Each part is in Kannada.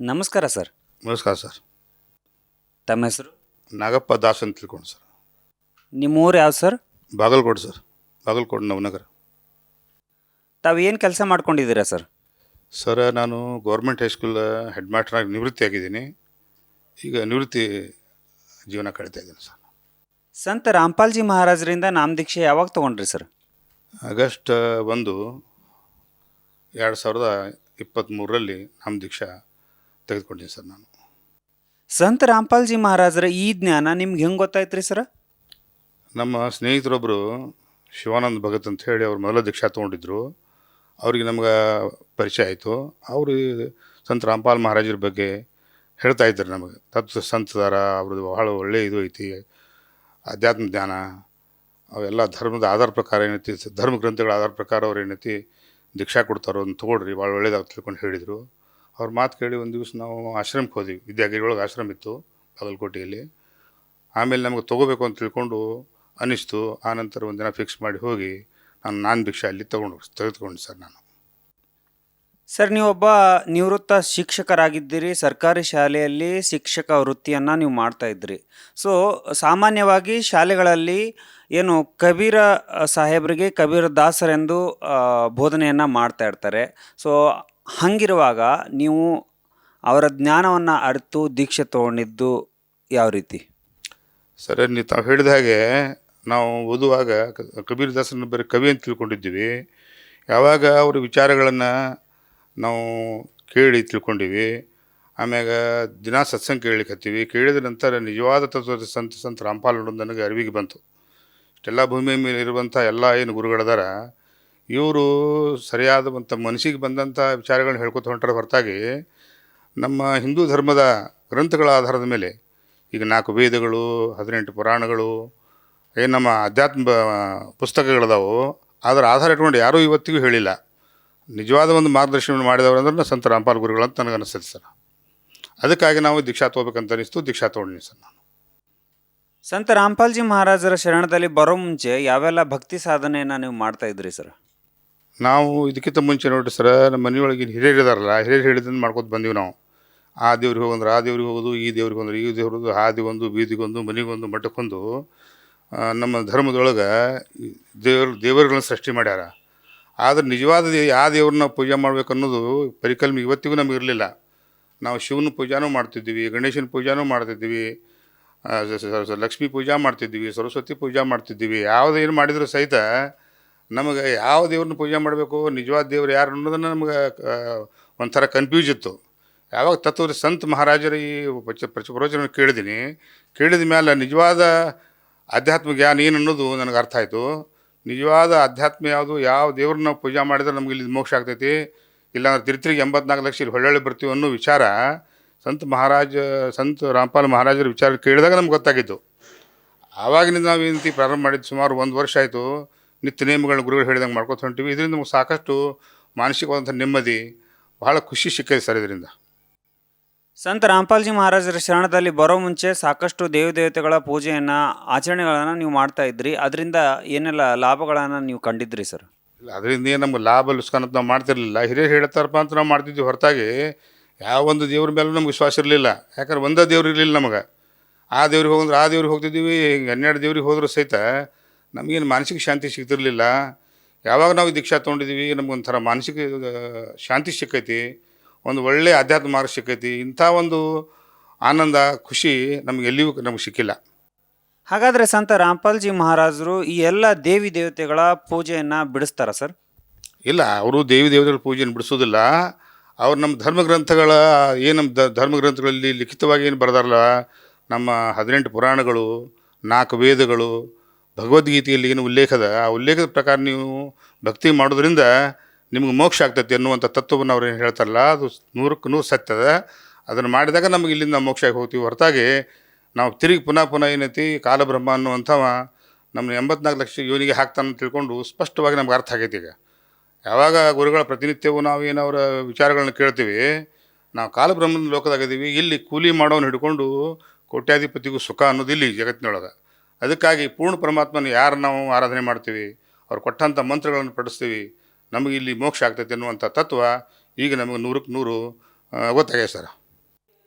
ನಮಸ್ಕಾರ ಸರ್. ನಮಸ್ಕಾರ ಸರ್. ತಮ್ಮ ಹೆಸರು? ನಾಗಪ್ಪ ದಾಸ್ ಅಂತ ತಿಳ್ಕೊಂಡು ಸರ್. ನಿಮ್ಮ ಊರು ಯಾವ್ದು ಸರ್? ಬಾಗಲಕೋಟೆ ಸರ್. ಬಾಗಲಕೋಟೆ ನವನಗರ. ತಾವು ಏನು ಕೆಲಸ ಮಾಡ್ಕೊಂಡಿದ್ದೀರಾ ಸರ್? ಸರ್ ನಾನು ಗೌರ್ಮೆಂಟ್ ಹೈಸ್ಕೂಲ್ ಹೆಡ್ ಮಾಸ್ಟರಾಗಿ ನಿವೃತ್ತಿ ಆಗಿದ್ದೀನಿ. ಈಗ ನಿವೃತ್ತಿ ಜೀವನ ಕಳೀತಾ ಇದ್ದೀನಿ ಸರ್. ಸಂತ ರಾಮ್ಪಾಲ್ಜಿ ಮಹಾರಾಜರಿಂದ ನಾಮ ದೀಕ್ಷೆ ಯಾವಾಗ ತೊಗೊಂಡ್ರಿ ಸರ್? ಆಗಸ್ಟ್ ಒಂದು ಎರಡು ಸಾವಿರದ ಇಪ್ಪತ್ತ್ಮೂರರಲ್ಲಿ ನಮ್ಮ ದೀಕ್ಷಾ ತೆಗೆದುಕೊಂಡಿದ್ದೀನಿ ಸರ್ ನಾನು. ಸಂತ ರಾಮ್ಪಾಲ್ಜಿ ಮಹಾರಾಜರ ಈ ಜ್ಞಾನ ನಿಮ್ಗೆ ಹೆಂಗೆ ಗೊತ್ತಾಯ್ತು ರೀ ಸರ್? ನಮ್ಮ ಸ್ನೇಹಿತರೊಬ್ಬರು ಶಿವಾನಂದ ಭಗತ್ ಅಂತ ಹೇಳಿ ಅವ್ರು ಮೊದಲ ದೀಕ್ಷಾ ತೊಗೊಂಡಿದ್ರು. ಅವ್ರಿಗೆ ನಮ್ಗೆ ಪರಿಚಯ ಆಯಿತು. ಅವರು ಸಂತ ರಾಮ್ಪಾಲ್ ಮಹಾರಾಜರ ಬಗ್ಗೆ ಹೇಳ್ತಾ ಇದ್ದಾರೆ ನಮಗೆ. ತತ್ವ ಸಂತದಾರ ಅವ್ರದ್ದು ಬಹಳ ಒಳ್ಳೆಯ ಇದು ಐತಿ. ಅಧ್ಯಾತ್ಮ ಜ್ಞಾನ ಅವೆಲ್ಲ ಧರ್ಮದ ಆಧಾರ ಪ್ರಕಾರ ಏನೈತಿ ಧರ್ಮ ಗ್ರಂಥಗಳ ಆಧಾರ ಪ್ರಕಾರ ಅವ್ರು ಏನೈತಿ ದೀಕ್ಷಾ ಕೊಡ್ತಾರೋ ಅಂತ ತೊಗೊಳ್ರಿ ಭಾಳ ಒಳ್ಳೇದಾಗ ತಿಳ್ಕೊಂಡು ಹೇಳಿದರು. ಅವ್ರ ಮಾತು ಕೇಳಿ ಒಂದು ದಿವಸ ನಾವು ಆಶ್ರಮಕ್ಕೆ ಹೋದ್ವಿ. ವಿದ್ಯಾಗಿರಿಯೊಳಗೆ ಆಶ್ರಮ ಇತ್ತು, ಬಾಗಲಕೋಟೆಯಲ್ಲಿ. ಆಮೇಲೆ ನಮಗೆ ತೊಗೋಬೇಕು ಅಂತ ತಿಳ್ಕೊಂಡು ಅನ್ನಿಸ್ತು. ಆನಂತರ ದಿನ ಫಿಕ್ಸ್ ಮಾಡಿ ಹೋಗಿ ನಾನು ನಾನು ಭಿಕ್ಷೆ ಅಲ್ಲಿ ತೊಗೊಂಡು ತೆಗೆದುಕೊಂಡು ಸರ್ ನಾನು. ಸರ್, ನೀವೊಬ್ಬ ನಿವೃತ್ತ ಶಿಕ್ಷಕರಾಗಿದ್ದೀರಿ. ಸರ್ಕಾರಿ ಶಾಲೆಯಲ್ಲಿ ಶಿಕ್ಷಕ ವೃತ್ತಿಯನ್ನು ನೀವು ಮಾಡ್ತಾ ಇದ್ರಿ. ಸೊ ಸಾಮಾನ್ಯವಾಗಿ ಶಾಲೆಗಳಲ್ಲಿ ಏನು ಕಬೀರ ಸಾಹೇಬರಿಗೆ ಕಬೀರ ದಾಸರೆಂದು ಬೋಧನೆಯನ್ನು ಮಾಡ್ತಾ ಇರ್ತಾರೆ. ಸೊ ಹಂಗಿರುವಾಗ ನೀವು ಅವರ ಜ್ಞಾನವನ್ನು ಅರಿತು ದೀಕ್ಷೆ ತೊಗೊಂಡಿದ್ದು ಯಾವ ರೀತಿ? ಸರಿ, ನೀವು ತಾವು ಹೇಳಿದ ಹಾಗೆ ನಾವು ಓದುವಾಗ ಕಬೀರ್ ದಾಸನ ಬರೀ ಕವಿ ಅಂತ ತಿಳ್ಕೊಂಡಿದ್ದೀವಿ. ಯಾವಾಗ ಅವ್ರ ವಿಚಾರಗಳನ್ನು ನಾವು ಕೇಳಿ ತಿಳ್ಕೊಂಡಿವಿ, ಆಮ್ಯಾಗ ದಿನ ಸತ್ಸಂಗ ಕೇಳಲಿಕ್ಕೆ ಹತ್ತೀವಿ ಕೇಳಿದ ನಂತರ ನಿಜವಾದ ತತ್ವದ ಸಂತ ಸಂತ ರಾಮ್ಪಾಲ್ ನನಗೆ ಅರಿವಿಗೆ ಬಂತು. ಇಷ್ಟೆಲ್ಲ ಭೂಮಿಯ ಮೇಲೆ ಇರುವಂಥ ಎಲ್ಲ ಏನು ಗುರುಗಳದಾರ ಇವರು ಸರಿಯಾದಂಥ ಮನಸ್ಸಿಗೆ ಬಂದಂಥ ವಿಚಾರಗಳನ್ನ ಹೇಳ್ಕೊತ ಹೊಂಟ್ರೆ ಹೊರತಾಗಿ ನಮ್ಮ ಹಿಂದೂ ಧರ್ಮದ ಗ್ರಂಥಗಳ ಆಧಾರದ ಮೇಲೆ ಈಗ ನಾಲ್ಕು ವೇದಗಳು, ಹದಿನೆಂಟು ಪುರಾಣಗಳು ಏನು ನಮ್ಮ ಅಧ್ಯಾತ್ಮ ಪುಸ್ತಕಗಳದಾವು. ಅದರ ಆಧಾರ ಇಟ್ಕೊಂಡು ಯಾರೂ ಇವತ್ತಿಗೂ ಹೇಳಿಲ್ಲ. ನಿಜವಾದ ಒಂದು ಮಾರ್ಗದರ್ಶನ ಮಾಡಿದವರು ಅಂದ್ರೆ ಸಂತ ರಾಮ್ಪಾಲ್ ಗುರುಗಳು ಅಂತ ನನಗೆ ಅನಿಸ್ತದೆ ಸರ್. ಅದಕ್ಕಾಗಿ ನಾವು ದೀಕ್ಷಾ ತೊಗೋಬೇಕಂತ ಅನಿಸ್ತು ದೀಕ್ಷಾ ತೊಗೊಂಡಿನಿ ಸರ್ ನಾನು. ಸಂತ ರಾಮ್ಪಾಲ್ಜಿ ಮಹಾರಾಜರ ಶರಣದಲ್ಲಿ ಬರೋ ಮುಂಚೆ ಯಾವೆಲ್ಲ ಭಕ್ತಿ ಸಾಧನೆಯನ್ನು ನೀವು ಮಾಡ್ತಾ ಇದ್ರಿ ಸರ್? ನಾವು ಇದಕ್ಕಿಂತ ಮುಂಚೆ ನೋಡ್ರಿ ಸರ್ ನಮ್ಮ ಮನೆಯೊಳಗೆ ಹಿರಿಯರು ಇದಾರಲ್ಲ ಹಿರಿಯರು ಹೇಳಿದ್ದನ್ನು ಮಾಡ್ಕೊತ ಬಂದೀವಿ ನಾವು. ಆ ದೇವ್ರಿಗೆ ಹೋಗಂದ್ರೆ ಆ ದೇವ್ರಿಗೆ ಹೋಗೋದು ಈ ದೇವ್ರಿಗೆ ಹೋದ್ರೆ ಈ ದೇವ್ರದ್ದು ಹಾದಿಗೊಂದು ಬೀದಿಗೊಂದು ಮನೆಗೊಂದು ಮಠಕ್ಕೊಂದು ಆ, ನಮ್ಮ ಧರ್ಮದೊಳಗೆ ದೇವ್ರ ದೇವರುಗಳನ್ನ ಸೃಷ್ಟಿ ಮಾಡ್ಯಾರ. ಆದ್ರೆ ನಿಜವಾದ ಯಾವ ದೇವ್ರನ್ನ ಪೂಜೆ ಮಾಡಬೇಕು ಅನ್ನೋದು ಪರಿಕಲ್ಪನೆ ಇವತ್ತಿಗೂ ನಮಗೆ ಇರಲಿಲ್ಲ. ನಾವು ಶಿವನ ಪೂಜಾನೂ ಮಾಡ್ತಿದ್ವಿ ಗಣೇಶನ ಪೂಜಾನೂ ಮಾಡ್ತಿದ್ವಿ ಲಕ್ಷ್ಮೀ ಪೂಜಾ ಮಾಡ್ತಿದ್ವಿ ಸರಸ್ವತಿ ಪೂಜಾ ಮಾಡ್ತಿದ್ವಿ ಯಾವುದು ಏನು ಮಾಡಿದರೂ ಸಹಿತ ನಮಗೆ ಯಾವ ದೇವ್ರನ್ನ ಪೂಜೆ ಮಾಡಬೇಕು, ನಿಜವಾದ ದೇವ್ರು ಯಾರು ಅನ್ನೋದನ್ನು ನಮಗೆ ಒಂಥರ ಕನ್ಫ್ಯೂಸ್ ಇತ್ತು. ಯಾವಾಗ ತತ್ವದ ಸಂತ ಮಹಾರಾಜರ ಈ ಪ್ರಚ ಪ್ರಚ ಪ್ರವಚನ ಕೇಳಿದ್ದೀನಿ ಕೇಳಿದ ಮೇಲೆ ನಿಜವಾದ ಆಧ್ಯಾತ್ಮ ಜ್ಞಾನ ಏನು ಅನ್ನೋದು ನನಗೆ ಅರ್ಥ ಆಯಿತು. ನಿಜವಾದ ಆಧ್ಯಾತ್ಮ ಯಾವುದು, ಯಾವ ದೇವ್ರನ್ನ ನಾವು ಪೂಜೆ ಮಾಡಿದ್ರೆ ನಮಗೆ ಇಲ್ಲಿ ಮೋಕ್ಷ ಆಗ್ತೈತಿ, ಇಲ್ಲಾಂದ್ರೆ ತಿರುತಿರಿಗೆ ಎಂಬತ್ನಾಲ್ಕು ಲಕ್ಷ ಇಲ್ಲಿ ಹೊಳ್ಳೊಳ್ಳೆ ಬರ್ತೀವಿ ಅನ್ನೋ ವಿಚಾರ ಸಂತ ಮಹಾರಾಜ, ಸಂತ ರಾಮ್ಪಾಲ್ ಮಹಾರಾಜರ ವಿಚಾರ ಕೇಳಿದಾಗ ನಮ್ಗೆ ಗೊತ್ತಾಗಿತ್ತು ಆವಾಗಿನಿಂದ ನಾವು ಏನಂತ ಪ್ರಾರಂಭ ಮಾಡಿದ್ದು ಸುಮಾರು ಒಂದು ವರ್ಷ ಆಯಿತು. ನಿತ್ಯ ನಿಯಮಗಳನ್ನ ಗುರುಗಳು ಹೇಳಿದಂಗೆ ಮಾಡ್ಕೊತ ಹೊಂಟಿವಿ. ಇದರಿಂದ ನಮಗೆ ಸಾಕಷ್ಟು ಮಾನಸಿಕವಾದಂಥ ನೆಮ್ಮದಿ ಬಹಳ ಖುಷಿ ಸಿಕ್ಕಿದೆ ಸರ್ ಇದರಿಂದ. ಸಂತ ರಾಮ್ಪಾಲ್ಜಿ ಮಹಾರಾಜರ ಶರಣದಲ್ಲಿ ಬರೋ ಮುಂಚೆ ಸಾಕಷ್ಟು ದೇವದೇವತೆಗಳ ಪೂಜೆಯನ್ನು ಆಚರಣೆಗಳನ್ನು ನೀವು ಮಾಡ್ತಾ ಇದ್ರಿ. ಅದರಿಂದ ಏನೆಲ್ಲ ಲಾಭಗಳನ್ನು ನೀವು ಕಂಡಿದ್ರಿ ಸರ್? ಇಲ್ಲ ಅದರಿಂದ ಏನು ನಮ್ಗೆ ಲಾಭ ಲುಸ್ಕಾನ್ ನಾವು ಮಾಡ್ತಿರ್ಲಿಲ್ಲ. ಹಿರಿಯರು ಹೇಳ್ತಾರಪ್ಪ ಅಂತ ನಾವು ಮಾಡ್ತಿದ್ವಿ. ಹೊರತಾಗಿ ಯಾವ ಒಂದು ದೇವ್ರ ಮೇಲೂ ನಮ್ಗೆ ವಿಶ್ವಾಸ ಇರಲಿಲ್ಲ. ಯಾಕಂದ್ರೆ ಒಂದೇ ದೇವ್ರು ಇರಲಿಲ್ಲ ನಮಗೆ. ಆ ದೇವ್ರಿಗೆ ಹೋಗಂದ್ರೆ ಆ ದೇವ್ರಿಗೆ ಹೋಗ್ತಿದ್ದೀವಿ ಹಿಂಗೆ ಹನ್ನೆರಡು ದೇವ್ರಿಗೆ ಹೋದ್ರೂ ಸಹಿತ ನಮಗೇನು ಮಾನಸಿಕ ಶಾಂತಿ ಸಿಗ್ತಿರಲಿಲ್ಲ. ಯಾವಾಗ ನಾವು ದೀಕ್ಷಾ ತೊಗೊಂಡಿದ್ದೀವಿ ನಮಗೊಂಥರ ಮಾನಸಿಕ ಶಾಂತಿ ಸಿಕ್ಕೈತಿ. ಒಂದು ಒಳ್ಳೆಯ ಆಧ್ಯಾತ್ಮ ಮಾರ್ಗ ಸಿಕ್ಕೈತಿ. ಇಂಥ ಒಂದು ಆನಂದ ಖುಷಿ ನಮ್ಗೆ ಎಲ್ಲಿಯೂ ನಮಗೆ ಸಿಕ್ಕಿಲ್ಲ. ಹಾಗಾದರೆ ಸಂತ ರಾಮ್ಪಾಲ್ಜಿ ಮಹಾರಾಜರು ಈ ಎಲ್ಲ ದೇವಿ ದೇವತೆಗಳ ಪೂಜೆಯನ್ನು ಬಿಡಿಸ್ತಾರ ಸರ್? ಇಲ್ಲ ಅವರು ದೇವಿ ದೇವತೆಗಳ ಪೂಜೆಯನ್ನು ಬಿಡಿಸೋದಿಲ್ಲ. ಅವ್ರು ನಮ್ಮ ಧರ್ಮ ಗ್ರಂಥಗಳ ಏನು ನಮ್ಮ ದ- ಧರ್ಮ ಗ್ರಂಥಗಳಲ್ಲಿ ಲಿಖಿತವಾಗಿ ಏನು ಬರೆದಾರಲ್ಲ ನಮ್ಮ ಹದಿನೆಂಟು ಪುರಾಣಗಳು ನಾಲ್ಕು ವೇದಗಳು ಭಗವದ್ಗೀತೆಯಲ್ಲಿ ಏನು ಉಲ್ಲೇಖದ, ಆ ಉಲ್ಲೇಖದ ಪ್ರಕಾರ ನೀವು ಭಕ್ತಿ ಮಾಡೋದ್ರಿಂದ ನಿಮ್ಗೆ ಮೋಕ್ಷ ಆಗ್ತೈತಿ ಅನ್ನುವಂಥ ತತ್ವವನ್ನು ಅವ್ರು ಏನು ಹೇಳ್ತಾರಲ್ಲ, ಅದು ನೂರಕ್ಕೆ ನೂರು ಸತ್ಯದ ಅದನ್ನು ಮಾಡಿದಾಗ ನಮಗೆ ಇಲ್ಲಿಂದ ಮೋಕ್ಷಕ್ಕೆ ಹೋಗ್ತೀವಿ. ಹೊರತಾಗಿ ನಾವು ತಿರುಗಿ ಪುನಃ ಪುನಃ ಏನೈತಿ, ಕಾಲಬ್ರಹ್ಮ ಅನ್ನುವಂಥವ ನಮ್ಮ ಎಂಬತ್ನಾಲ್ಕು ಲಕ್ಷ ಯೋನಿಗೆ ಹಾಕ್ತಾನೆ ತಿಳ್ಕೊಂಡು ಸ್ಪಷ್ಟವಾಗಿ ನಮ್ಗೆ ಅರ್ಥ ಆಗೈತೆ ಈಗ. ಯಾವಾಗ ಗುರುಗಳ ಪ್ರತಿನಿತ್ಯವೂ ನಾವು ಏನವರ ವಿಚಾರಗಳನ್ನ ಕೇಳ್ತೀವಿ, ನಾವು ಕಾಲಬ್ರಹ್ಮನ ಲೋಕದಾಗಿದ್ದೀವಿ ಇಲ್ಲಿ ಕೂಲಿ ಮಾಡೋನು ಹಿಡ್ಕೊಂಡು ಕೋಟ್ಯಾಧಿಪತಿಗೂ ಸುಖ ಅನ್ನೋದು ಇಲ್ಲಿ ಜಗತ್ತಿನೊಳಗೆ. ಅದಕ್ಕಾಗಿ ಪೂರ್ಣ ಪರಮಾತ್ಮನ ಯಾರು ನಾವು ಆರಾಧನೆ ಮಾಡ್ತೀವಿ ಅವ್ರು ಕೊಟ್ಟಂಥ ಮಂತ್ರಗಳನ್ನು ಪಡಿಸ್ತೀವಿ ನಮಗೆ ಇಲ್ಲಿ ಮೋಕ್ಷ ಆಗ್ತೈತೆ ಅನ್ನುವಂಥ ತತ್ವ ಈಗ ನಮಗೆ ನೂರಕ್ಕೆ ನೂರು ಗೊತ್ತಾಗಿದೆ ಸರ್.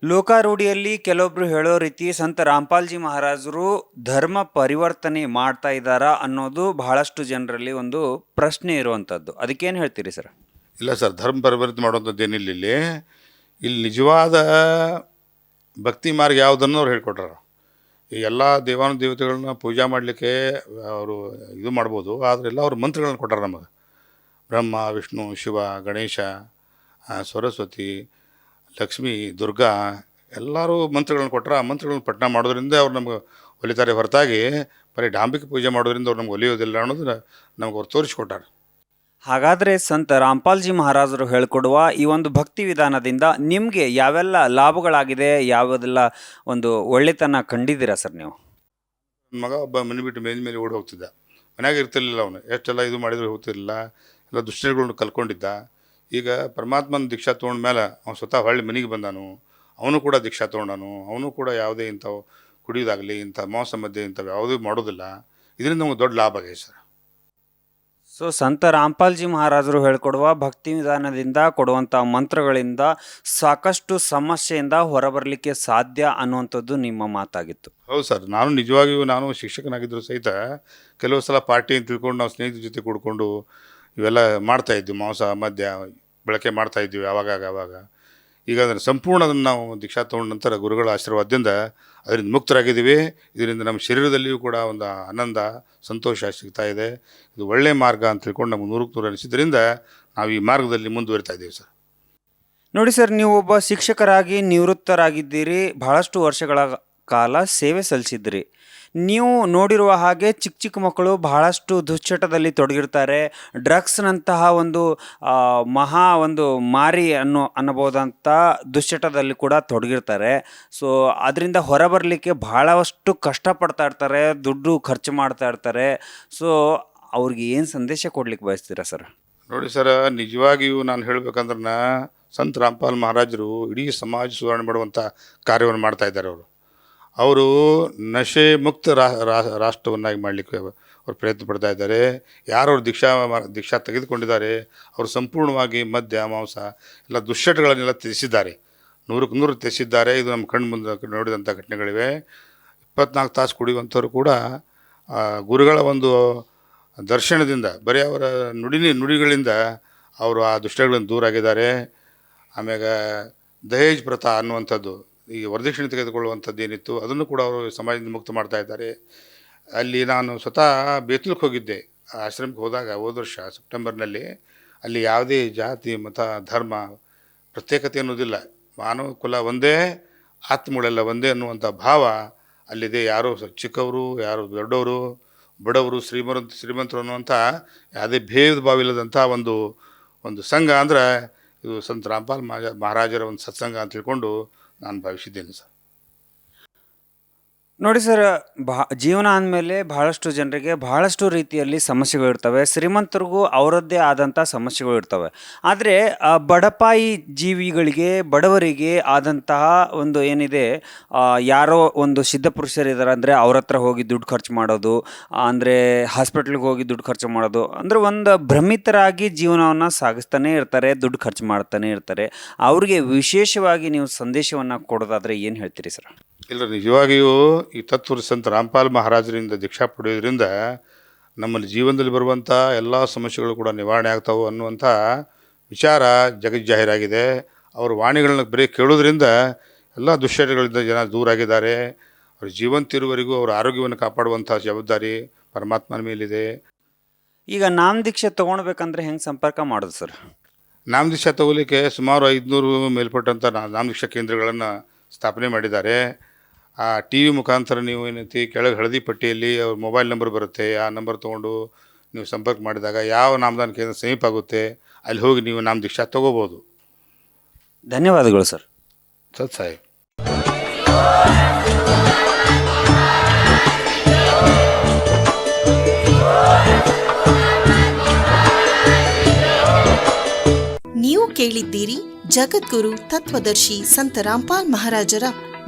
ಲೋಕಾರೂಢಿಯಲ್ಲಿ ಕೆಲವೊಬ್ರು ಹೇಳೋ ರೀತಿ ಸಂತ ರಾಮ್ಪಾಲ್ಜಿ ಮಹಾರಾಜರು ಧರ್ಮ ಪರಿವರ್ತನೆ ಮಾಡ್ತಾ ಇದ್ದಾರಾ ಅನ್ನೋದು ಬಹಳಷ್ಟು ಜನರಲ್ಲಿ ಒಂದು ಪ್ರಶ್ನೆ ಇರುವಂಥದ್ದು ಅದಕ್ಕೇನು ಹೇಳ್ತೀರಿ ಸರ್? ಇಲ್ಲ ಸರ್ ಧರ್ಮ ಪರಿವರ್ತನೆ ಮಾಡುವಂಥದ್ದು ಏನಿಲ್ಲ ಇಲ್ಲಿ. ಇಲ್ಲಿ ನಿಜವಾದ ಭಕ್ತಿ ಮಾರ್ಗ ಯಾವುದನ್ನು ಅವ್ರು ಹೇಳ್ಕೊಟ್ಟಾರ ಈ ಎಲ್ಲ ದೇವಾನು ದೇವತೆಗಳನ್ನ ಪೂಜಾ ಮಾಡಲಿಕ್ಕೆ ಅವರು ಇದು ಮಾಡ್ಬೋದು ಆದರೆಲ್ಲ ಅವ್ರು ಮಂತ್ರಗಳನ್ನ ಕೊಟ್ಟಾರ ನಮಗೆ. ಬ್ರಹ್ಮ, ವಿಷ್ಣು, ಶಿವ, ಗಣೇಶ ಸರಸ್ವತಿ, ಲಕ್ಷ್ಮಿ, ದುರ್ಗಾ, ಎಲ್ಲರೂ ಮಂತ್ರಗಳನ್ನ ಕೊಟ್ಟರೆ ಆ ಮಂತ್ರಗಳನ್ನ ಪಠಣ ಮಾಡೋದ್ರಿಂದ ಅವ್ರು ನಮ್ಗೆ ಒಲಿತಾರೆ ಹೊರತಾಗಿ ಬರೀ ಡಾಂಬಿಕೆ ಪೂಜೆ ಮಾಡೋದ್ರಿಂದ ಅವ್ರು ನಮ್ಗೆ ಒಲಿಯೋದಿಲ್ಲ ಅನ್ನೋದನ್ನ ನಮ್ಗೆ ಅವ್ರು ತೋರಿಸ್ಕೊಟ್ಟಾರೆ. ಹಾಗಾದರೆ ಸಂತ ರಾಮ್ಪಾಲ್ಜಿ ಮಹಾರಾಜರು ಹೇಳಿಕೊಡುವ ಈ ಒಂದು ಭಕ್ತಿ ವಿಧಾನದಿಂದ ನಿಮಗೆ ಯಾವೆಲ್ಲ ಲಾಭಗಳಾಗಿದೆ ಯಾವೆಲ್ಲ ಒಂದು ಒಳ್ಳೆತನ ಕಂಡಿದ್ದೀರಾ ಸರ್ ನೀವು? ಮಗ ಒಬ್ಬ ಮನೆ ಬಿಟ್ಟು ಮೇಲ್ ಮೇಲೆ ಓಡಿ ಹೋಗ್ತಿದ್ದ. ಮನ್ಯಾಗ ಇರ್ತಿರ್ಲಿಲ್ಲ ಅವನು. ಎಷ್ಟೆಲ್ಲ ಇದು ಮಾಡಿದ್ರು ಹೋಗ್ತಿರ್ಲಿಲ್ಲ ಎಲ್ಲ ದುಶ್ಚರಿಗಳನ್ನ ಕಲ್ಕೊಂಡಿದ್ದ. ಈಗ ಪರಮಾತ್ಮನ ದೀಕ್ಷಾ ತೊಗೊಂಡ ಮೇಲೆ ಅವನು ಸ್ವತಃ ಹೊಳ್ಳಿ ಮನೆಗೆ ಬಂದಾನು. ಅವನು ಕೂಡ ದೀಕ್ಷಾ ತೊಗೊಂಡನು. ಅವನು ಕೂಡ ಯಾವುದೇ ಇಂಥವು ಕುಡಿಯೋದಾಗಲಿ, ಇಂಥ ಮೋಸ ಮಧ್ಯೆ ಇಂಥವು ಯಾವುದೂ ಮಾಡೋದಿಲ್ಲ. ಇದರಿಂದ ನಮ್ಗೆ ದೊಡ್ಡ ಲಾಭ ಆಗಿದೆ ಸರ್. ಸೊ ಸಂತ ರಾಮ್ಪಾಲ್ಜಿ ಮಹಾರಾಜರು ಹೇಳ್ಕೊಡುವ ಭಕ್ತಿ ವಿಧಾನದಿಂದ ಕೊಡುವಂಥ ಮಂತ್ರಗಳಿಂದ ಸಾಕಷ್ಟು ಸಮಸ್ಯೆಯಿಂದ ಹೊರಬರಲಿಕ್ಕೆ ಸಾಧ್ಯ ಅನ್ನುವಂಥದ್ದು ನಿಮ್ಮ ಮಾತಾಗಿತ್ತು. ಹೌದು ಸರ್, ನಾನು ನಿಜವಾಗಿಯೂ ನಾನು ಶಿಕ್ಷಕನಾಗಿದ್ದರೂ ಸಹಿತ ಕೆಲವು ಸಲ ಪಾರ್ಟಿ ಅಂತ ತಿಳ್ಕೊಂಡು ನಾವು ಸ್ನೇಹಿತರ ಜೊತೆ ಕೂಡ್ಕೊಂಡು ಇವೆಲ್ಲ ಮಾಡ್ತಾಯಿದ್ವಿ ಮಾಂಸ, ಮದ್ಯ, ಬಳಕೆ ಮಾಡ್ತಾಯಿದ್ವಿ ಆವಾಗ ಆವಾಗ ಈಗ ಅದನ್ನು ಸಂಪೂರ್ಣ ಅದನ್ನು ನಾವು ದೀಕ್ಷಾ ತಗೊಂಡ ನಂತರ ಗುರುಗಳ ಆಶೀರ್ವಾದದಿಂದ ಅದರಿಂದ ಮುಕ್ತರಾಗಿದ್ದೀವಿ. ಇದರಿಂದ ನಮ್ಮ ಶರೀರದಲ್ಲಿಯೂ ಕೂಡ ಒಂದು ಆನಂದ, ಸಂತೋಷ ಸಿಗ್ತಾ ಇದೆ. ಇದು ಒಳ್ಳೆಯ ಮಾರ್ಗ ಅಂತ ತಿಳ್ಕೊಂಡು ನಮ್ಗೆ ನೂರಕ್ಕೆ ನೂರು ಅನಿಸಿದ್ರಿಂದ ನಾವು ಈ ಮಾರ್ಗದಲ್ಲಿ ಮುಂದುವರಿತಾ ಇದ್ದೀವಿ ಸರ್. ನೋಡಿ ಸರ್, ನೀವು ಒಬ್ಬ ಶಿಕ್ಷಕರಾಗಿ ನಿವೃತ್ತರಾಗಿದ್ದೀರಿ. ಬಹಳಷ್ಟು ವರ್ಷಗಳ ಕಾಲ ಸೇವೆ ಸಲ್ಲಿಸಿದ್ರಿ. ನೀವು ನೋಡಿರುವ ಹಾಗೆ ಚಿಕ್ಕ ಚಿಕ್ಕ ಮಕ್ಕಳು ಬಹಳಷ್ಟು ದುಶ್ಚಟದಲ್ಲಿ ತೊಡಗಿರ್ತಾರೆ. ಡ್ರಗ್ಸ್ನಂತಹ ಒಂದು ಮಹಾ ಒಂದು ಮಾರಿ ಅನ್ನೋ, ಅನ್ನಬಹುದಂಥ ದುಶ್ಚಟದಲ್ಲಿ ಕೂಡ ತೊಡಗಿರ್ತಾರೆ. ಸೊ, ಅದರಿಂದ ಹೊರಬರಲಿಕ್ಕೆ ಬಹಳಷ್ಟು ಕಷ್ಟಪಡ್ತಾ ಇರ್ತಾರೆ, ದುಡ್ಡು ಖರ್ಚು ಮಾಡ್ತಾ ಇರ್ತಾರೆ. ಸೊ, ಅವ್ರಿಗೆ ಏನು ಸಂದೇಶ ಕೊಡ್ಲಿಕ್ಕೆ ಬಯಸ್ತೀರಾ ಸರ್? ನೋಡಿ ಸರ್, ನಿಜವಾಗಿಯೂ ನಾನು ಹೇಳ್ಬೇಕಂದ್ರೆ ಸಂತ ರಾಮ್ಪಾಲ್ ಮಹಾರಾಜರು ಇಡೀ ಸಮಾಜ ಸುಧಾರಣೆ ಮಾಡುವಂಥ ಕಾರ್ಯವನ್ನು ಮಾಡ್ತಾ ಇದ್ದಾರೆ ಅವರು. ಅವರು ನಶೆ ಮುಕ್ತ ರಾಷ್ಟ್ರವನ್ನಾಗಿ ಮಾಡಲಿಕ್ಕೆ ಅವರು ಪ್ರಯತ್ನ ಪಡ್ತಾ ಇದ್ದಾರೆ. ಯಾರು ಅವ್ರು ದೀಕ್ಷಾ ದೀಕ್ಷಾ ತೆಗೆದುಕೊಂಡಿದ್ದಾರೆ, ಅವರು ಸಂಪೂರ್ಣವಾಗಿ ಮದ್ಯ, ಮಾಂಸ ಎಲ್ಲ ದುಶ್ಚಟಗಳನ್ನೆಲ್ಲ ತ್ಯಜಿಸಿದ್ದಾರೆ. ನೂರಕ್ಕೆ ನೂರು ತ್ಯಜಿಸಿದ್ದಾರೆ. ಇದು ನಮ್ಮ ಕಣ್ಣು ಮುಂದೆ ನೋಡಿದಂಥ ಘಟನೆಗಳಿವೆ. ಇಪ್ಪತ್ನಾಲ್ಕು ತಾಸು ಕುಡಿಯುವಂಥವ್ರು ಕೂಡ ಗುರುಗಳ ಒಂದು ದರ್ಶನದಿಂದ, ಬರೀ ಅವರ ನುಡಿ, ನುಡಿಗಳಿಂದ ಅವರು ಆ ದುಷ್ಟಗಳಿಂದ ದೂರ ಆಗಿದ್ದಾರೆ. ಆಮ್ಯಾಗ ದಹೇಜ್ ಪ್ರಥಾ ಅನ್ನುವಂಥದ್ದು ಈ ವರದಕ್ಷಿಣೆ ತೆಗೆದುಕೊಳ್ಳುವಂಥದ್ದು ಏನಿತ್ತು, ಅದನ್ನು ಕೂಡ ಅವರು ಸಮಾಜದಿಂದ ಮುಕ್ತ ಮಾಡ್ತಾ ಇದ್ದಾರೆ. ಅಲ್ಲಿ ನಾನು ಸ್ವತಃ ಬೇತಲಕ್ಕೆ ಹೋಗಿದ್ದೆ. ಆಶ್ರಮಕ್ಕೆ ಹೋದಾಗ ಹೋದ ವರ್ಷ ಸೆಪ್ಟೆಂಬರ್ನಲ್ಲಿ ಅಲ್ಲಿ ಯಾವುದೇ ಜಾತಿ, ಮತ, ಧರ್ಮ ಪ್ರತ್ಯೇಕತೆ ಅನ್ನೋದಿಲ್ಲ. ಮಾನವ ಕುಲ ಒಂದೇ, ಆತ್ಮಗಳೆಲ್ಲ ಒಂದೇ ಅನ್ನುವಂಥ ಭಾವ ಅಲ್ಲಿದೆ. ಯಾರು ಚಿಕ್ಕವರು, ಯಾರು ದೊಡ್ಡವರು, ಬಡವರು, ಶ್ರೀಮಂತ, ಶ್ರೀಮಂತರು ಅನ್ನುವಂಥ ಯಾವುದೇ ಭೇದ ಭಾವ ಇಲ್ಲದಂಥ ಒಂದು ಒಂದು ಸಂಘ ಅಂದ್ರೆ ಇದು ಸಂತ ರಾಮ್ಪಾಲ್ ಮಹಾರಾಜರ ಒಂದು ಸತ್ಸಂಗ ಅಂತ ತಿಳ್ಕೊಂಡು ನಾನು ಭಾವಿಸಿದ್ದೇನೆ ಸರ್ ನೋಡಿ ಸರ್, ಬಹ, ಜೀವನ ಅಂದಮೇಲೆ ಬಹಳಷ್ಟು ಜನರಿಗೆ ಬಹಳಷ್ಟು ರೀತಿಯಲ್ಲಿ ಸಮಸ್ಯೆಗಳಿರ್ತವೆ ಶ್ರೀಮಂತರಿಗೂ ಅವರದ್ದೇ ಆದಂಥ ಸಮಸ್ಯೆಗಳು ಇರ್ತವೆ. ಆದರೆ ಬಡಪಾಯಿ ಜೀವಿಗಳಿಗೆ, ಬಡವರಿಗೆ ಆದಂತಹ ಒಂದು ಏನಿದೆ ಯಾರೋ ಒಂದು ಸಿದ್ಧ ಪುರುಷರಿದ್ದಾರೆ ಅಂದರೆ ಅವ್ರ ಹತ್ರ ಹೋಗಿ ದುಡ್ಡು ಖರ್ಚು ಮಾಡೋದು, ಅಂದರೆ ಹಾಸ್ಪಿಟ್ಲಿಗೆ ಹೋಗಿ ದುಡ್ಡು ಖರ್ಚು ಮಾಡೋದು, ಅಂದರೆ ಒಂದು ಭ್ರಮಿತರಾಗಿ ಜೀವನವನ್ನು ಸಾಗಿಸ್ತಾನೇ ಇರ್ತಾರೆ, ದುಡ್ಡು ಖರ್ಚು ಮಾಡ್ತಾನೆ ಇರ್ತಾರೆ. ಅವರಿಗೆ ವಿಶೇಷವಾಗಿ ನೀವು ಸಂದೇಶವನ್ನು ಕೊಡೋದಾದರೆ ಏನು ಹೇಳ್ತೀರಿ ಸರ್? ಇಲ್ಲ ನಿಜವಾಗಿಯೂ ಈ ತತ್ವ ಸಂತ ರಾಮ್ಪಾಲ್ ಮಹಾರಾಜರಿಂದ ದೀಕ್ಷಾ ಪಡೆಯೋದ್ರಿಂದ ನಮ್ಮಲ್ಲಿ ಜೀವನದಲ್ಲಿ ಬರುವಂಥ ಎಲ್ಲ ಸಮಸ್ಯೆಗಳು ಕೂಡ ನಿವಾರಣೆ ಆಗ್ತಾವೆ ಅನ್ನುವಂಥ ವಿಚಾರ ಜಗಜ್ಜಾಹೀರಾಗಿದೆ ಅವ್ರ ವಾಣಿಗಳನ್ನ ಬರೀ ಕೇಳೋದ್ರಿಂದ ಎಲ್ಲ ದುಶ್ಚರ್ಯಗಳಿಂದ ಜನ ದೂರ ಆಗಿದ್ದಾರೆ ಅವ್ರ ಜೀವಂತಿರುವವರೆಗೂ ಅವರ ಆರೋಗ್ಯವನ್ನು ಕಾಪಾಡುವಂಥ ಜವಾಬ್ದಾರಿ ಪರಮಾತ್ಮನ ಮೇಲಿದೆ. ಈಗ ನಾಮ ದೀಕ್ಷೆ ತೊಗೊಳ್ಬೇಕಂದ್ರೆ ಹೆಂಗೆ ಸಂಪರ್ಕ ಮಾಡೋದು ಸರ್? ನಾಮ ದೀಕ್ಷೆ ತಗೋಲಿಕ್ಕೆ ಸುಮಾರು ಐದುನೂರು ಮೇಲ್ಪಟ್ಟಂಥ ನಾಮ ದೀಕ್ಷಾ ಕೇಂದ್ರಗಳನ್ನು ಸ್ಥಾಪನೆ ಮಾಡಿದ್ದಾರೆ. ಆ ಟಿ ವಿ ಮುಖಾಂತರ ನೀವು ಏನೈತಿ ಕೆಳಗೆ ಹಳದಿ ಪಟ್ಟಿಯಲ್ಲಿ ಅವ್ರ ಮೊಬೈಲ್ ನಂಬರ್ ಬರುತ್ತೆ ಆ ನಂಬರ್ ತೊಗೊಂಡು ನೀವು ಸಂಪರ್ಕ ಮಾಡಿದಾಗ ಯಾವ ನಾಮದಾನ ಕೇಂದ್ರ ಸಮೀಪ ಆಗುತ್ತೆ ಅಲ್ಲಿ ಹೋಗಿ ನೀವು ನಾಮ ದೀಕ್ಷಾ ತಗೋಬೋದು. ಧನ್ಯವಾದಗಳು ಸರ್. ಸತ್ ಸಾಹೇಬ್. ನೀವು ಕೇಳಿದ್ದೀರಿ ಜಗದ್ಗುರು ತತ್ವದರ್ಶಿ ಸಂತ ರಾಮ್ಪಾಲ್ ಮಹಾರಾಜರ